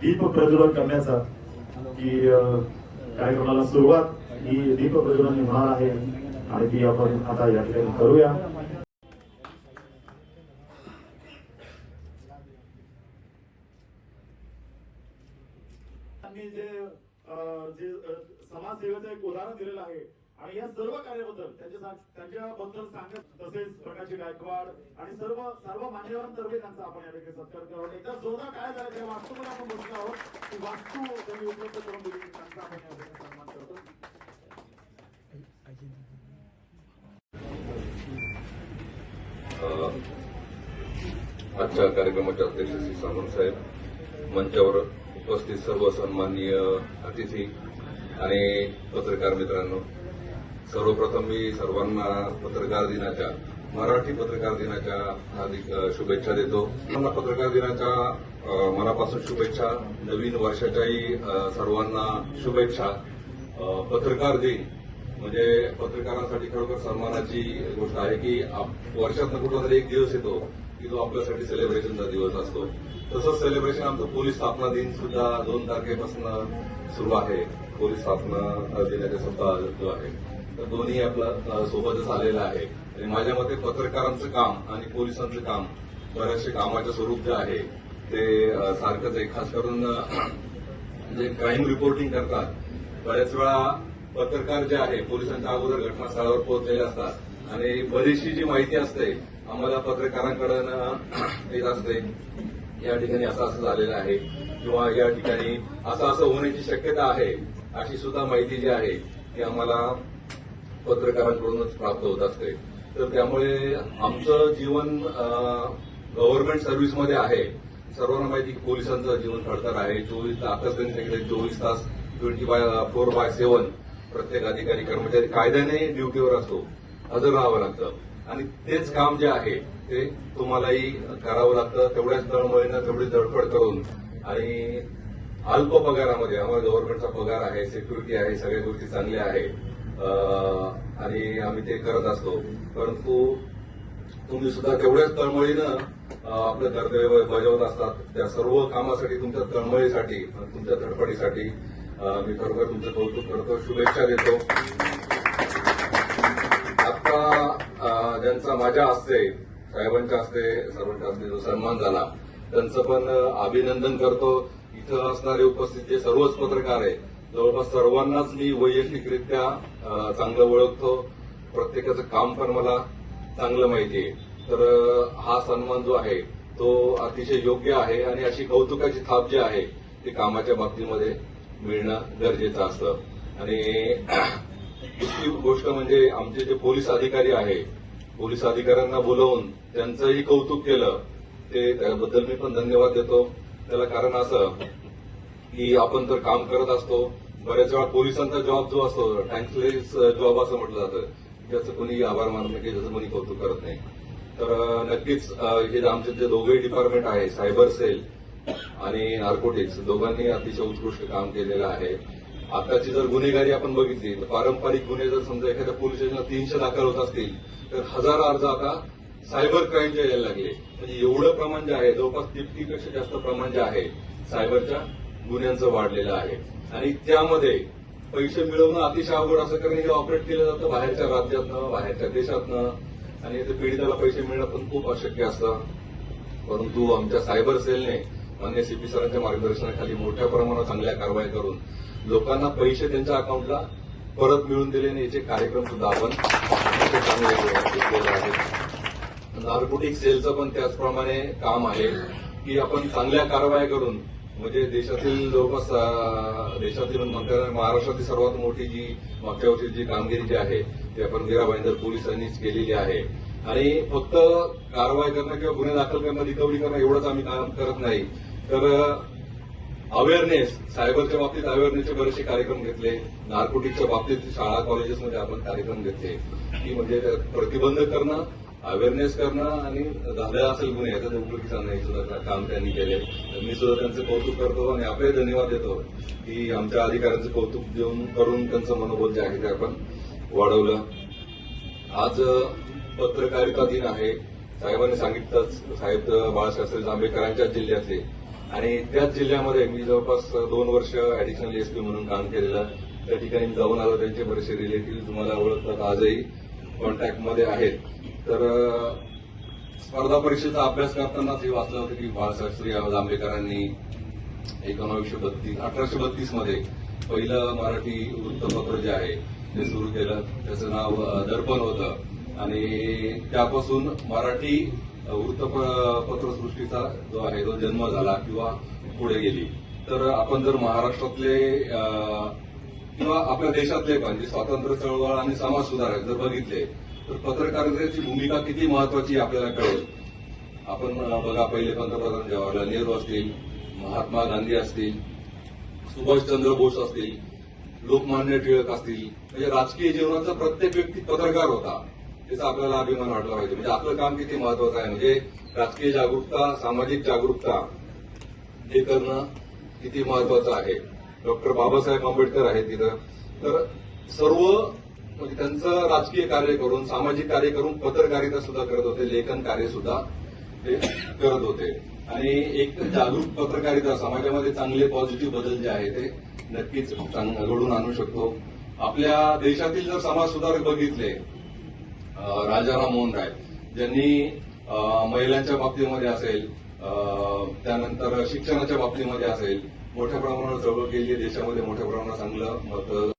दीप प्रज्वलन करण्याचा की कार्यक्रमाला सुरुवात ही दीप प्रज्वलन होणार आहे आणि ती आपण आता या ठिकाणी करूया. जे जे समाजसेवेचं एक उदाहरण दिलेलं आहे आणि या सर्व कार्याबद्दल त्यांच्या त्यांच्याबद्दल सांगत तसेच प्रकाशी गायकवाड आणि सर्व सर्व मान्यवरांतर्फे त्यांचा आपण या ठिकाणी सत्कार करावा एकदा जोरदार काय झालं त्या वास्तूमध्ये आपण बसलो आहोत. ती वास्तू त्यांनी उपलब्ध करून दिली. त्यांचा आपण या ठिकाणी सन्मान करतो. आजच्या कार्यक्रमाच्या अध्यक्ष श्री सामंत साहेब मंचावर उपस्थित सर्व सन्माननीय अतिथी आणि पत्रकार मित्रांनो सर्वप्रथम मी सर्वांना पत्रकार दिनाच्या मराठी पत्रकार दिनाच्या हार्दिक शुभेच्छा देतो. सर्वांना पत्रकार दिनाच्या मनापासून शुभेच्छा नवीन वर्षाच्याही सर्वांना शुभेच्छा. पत्रकार दिन म्हणजे पत्रकारांसाठी खरोखर सन्मानाची गोष्ट आहे की वर्षातनं कुठला तरी एक दिवस येतो की जो आपल्यासाठी सेलिब्रेशनचा दिवस असतो. तसंच सेलिब्रेशन आमचं पोलीस स्थापना दिन सुद्धा दोन तारखेपासून सुरू आहे. पोलीस स्थापना दिनाचा सुद्धा जो आहे. तर दोन्ही आपला सोबतच आलेला आहे. आणि माझ्या मते पत्रकारांचं काम आणि पोलिसांचं काम बऱ्याचशे कामाचं स्वरूप जे आहे. ते सारखंच आहे. खास करून जे क्राईम रिपोर्टिंग करतात बऱ्याच वेळा पत्रकार जे आहे पोलिसांच्या अगोदर घटनास्थळावर पोहोचलेले असतात. आणि बरीचशी जी माहिती असते आम्हाला पत्रकारांकडनं येत असते. या ठिकाणी असं असं झालेलं आहे. किंवा या ठिकाणी असं असं होण्याची शक्यता आहे अशी सुद्धा माहिती जी आहे ती आम्हाला पत्रकारांकडूनच प्राप्त होत असते. तर त्यामुळे आमचं जीवन गव्हर्नमेंट सर्व्हिसमध्ये आहे. सर्वांना माहिती की पोलिसांचं जीवन खडतर आहे. चोवीस तास आताच त्यांनी चोवीस तास twenty by four by seven प्रत्येक अधिकारी कर्मचारी कायद्याने ड्युटीवर असतो. हजर राहावं लागतं. आणि तेच काम जे आहे ते तुम्हालाही करावं लागतं. तेवढ्याच तळमळीनं तेवढी धडपड करून आणि अल्प पगारामध्ये आम्हाला गव्हर्नमेंटचा पगार आहे सिक्युरिटी आहे सगळ्या गोष्टी चांगल्या आहे आणि आम्ही ते करत असतो. परंतु तुम्ही सुद्धा तेवढ्याच तळमळीनं आपलं कर्तव्य बजावत असतात. त्या सर्व कामासाठी तुमच्या तळमळीसाठी तुमच्या धडपडीसाठी मी खरोखर तुमचं कौतुक करतो शुभेच्छा देतो. आता ज्यांचा माझ्या हस्ते साहेबांच्या हस्ते सर्वांच्या हस्ते जो सन्मान झाला त्यांचं पण अभिनंदन करतो. इथं असणारे उपस्थित जे सर्वच पत्रकार आहे जवळपास सर्वांनाच मी वैयक्तिकरित्या चांगलं ओळखतो. प्रत्येकाचं काम पण मला चांगलं माहिती आहे. तर हा सन्मान जो आहे तो अतिशय योग्य आहे आणि अशी कौतुकाची थाप जी आहे ती कामाच्या बाबतीमध्ये मिळणं गरजेचं असतं. आणि दुसरी गोष्ट म्हणजे आमचे जे पोलीस अधिकारी आहे पोलीस अधिकाऱ्यांना बोलवून त्यांचंही कौतुक केलं ते त्याबद्दल मी पण धन्यवाद देतो. त्याला कारण असं की आपण तर काम करत असतो बऱ्याच वेळा पोलिसांचा जॉब जो असतो थँक्सलेस जॉब असं म्हटलं जातं ज्याचं कोणी आभार मानत नाही ज्याचं कोणी कौतुक करत नाही. तर नक्कीच हे जे आमचे जे दोघेही डिपार्टमेंट आहे सायबर सेल आणि नार्कोटिक्स दोघांनी अतिशय उत्कृष्ट काम केलेलं आहे. आताची जर गुन्हेगारी आपण बघितली तर पारंपरिक गुन्हे जर समजा एखाद्या पोलीस स्टेशनला तीनशे दाखल होत असतील तर हजार अर्ज आता सायबर क्राईमचे यायला लागले. म्हणजे एवढं प्रमाण जे आहे जवळपास तिप्पटीपेक्षा जास्त प्रमाण जे आहे सायबरच्या गुन्ह्यांचं वाढलेलं आहे. आणि त्यामध्ये पैसे मिळवणं अतिशय अवघड असं कारण हे ऑपरेट केलं जातं बाहेरच्या राज्यातनं बाहेरच्या देशातनं. आणि इथे पीडिताला पैसे मिळणं पण खूप अशक्य असतं. परंतु आमच्या सायबर सेलने मान्य सीपी सरांच्या मार्गदर्शनाखाली मोठ्या प्रमाणात चांगल्या कारवाई करून लोकांना पैसे त्यांच्या अकाउंटला परत मिळून दिले आणि याचे कार्यक्रम सुद्धा आपण चांगले नार्कोटिक सेलचं पण त्याचप्रमाणे काम आहे की आपण चांगल्या कारवाई करून म्हणजे देशातील जवळपास देशातील महाराष्ट्रातील सर्वात मोठी जी मागच्या वर्षी जी कामगिरी जी आहे ती आपण मीरा भाईंदर पोलिसांनीच केलेली आहे. आणि फक्त कारवाई करणं किंवा गुन्हे दाखल करणं रिकव्हरी करणं एवढंच आम्ही काम करत नाही. तर अवेअरनेस सायबरच्या बाबतीत अवेअरनेसचे बरेचसे कार्यक्रम घेतले. नार्कोटिकच्या बाबतीत शाळा कॉलेजेसमध्ये आपण कार्यक्रम घेतले. की म्हणजे प्रतिबंध करणं अवेअरनेस करणं आणि झालेला असेल गुन्हे याचा उपयोगी सांगणं सुद्धा काम त्यांनी केले मी सुद्धा त्यांचं कौतुक करतो आणि आपले धन्यवाद देतो की आमच्या अधिकाऱ्यांचं कौतुक देऊन करून त्यांचं मनोबल जे आहे ते आपण वाढवलं. आज पत्रकारिता दिन आहे. साहेबांनी सांगितलंच साहेब बाळासाहेब जांभेकरांच्याच जिल्ह्यातले. आणि त्याच जिल्ह्यामध्ये मी जवळपास दोन वर्ष ऍडिशनल एसपी म्हणून काम केलेलं त्या ठिकाणी जाऊन आलो त्यांचे बरेचसे रिलेटिव्ह तुम्हाला ओळखतात आजही कॉन्टॅक्टमध्ये आहेत. तर स्पर्धा परीक्षेचा अभ्यास करतानाच हे वाचलं होतं की बाळशास्त्री श्री जांभेकरांनी एकोणावीसशे बत्तीस अठराशे बत्तीसमध्ये पहिलं मराठी वृत्तपत्र जे आहे ते सुरू केलं. त्याचं नाव दर्पण होतं. आणि त्यापासून मराठी वृत्तपत्रसृष्टीचा जो आहे तो जन्म झाला किंवा पुढे गेली. तर आपण जर महाराष्ट्रातले किंवा आपल्या देशातले पण जे स्वातंत्र्य चळवळ आणि समाज सुधारक जर बघितले तर पत्रकारितेची भूमिका किती महत्वाची आपल्याला कळेल. आपण बघा पहिले पंतप्रधान जवाहरलाल नेहरू असतील महात्मा गांधी असतील सुभाषचंद्र बोस असतील लोकमान्य टिळक असतील. म्हणजे राजकीय जीवनाचा प्रत्येक व्यक्ती पत्रकार होता. त्याचा आपल्याला अभिमान वाटला पाहिजे. म्हणजे आपलं काम किती महत्वाचं आहे? म्हणजे राजकीय जागरूकता सामाजिक जागरूकता हे करणं किती महत्वाचं आहे? डॉक्टर बाबासाहेब आंबेडकर आहेत तिथं. तर सर्व म्हणजे त्यांचं राजकीय कार्य करून सामाजिक कार्य करून पत्रकारिता सुद्धा करत होते लेखन कार्य सुद्धा ते करत होते. आणि एक जागरूक पत्रकारिता समाजामध्ये चांगले पॉझिटिव्ह बदल जे आहे ते नक्कीच घडून आणू शकतो. आपल्या देशातील जर समाज सुधारक बघितले राजा राजाराम मोहन राय ज्यांनी महिलांच्या बाबतीमध्ये असेल अं, त्यानंतर शिक्षणाच्या बाबतीमध्ये असेल मोठ्या प्रमाणावर चळवळ केली देशामध्ये मोठ्या प्रमाणावर चांगलं मत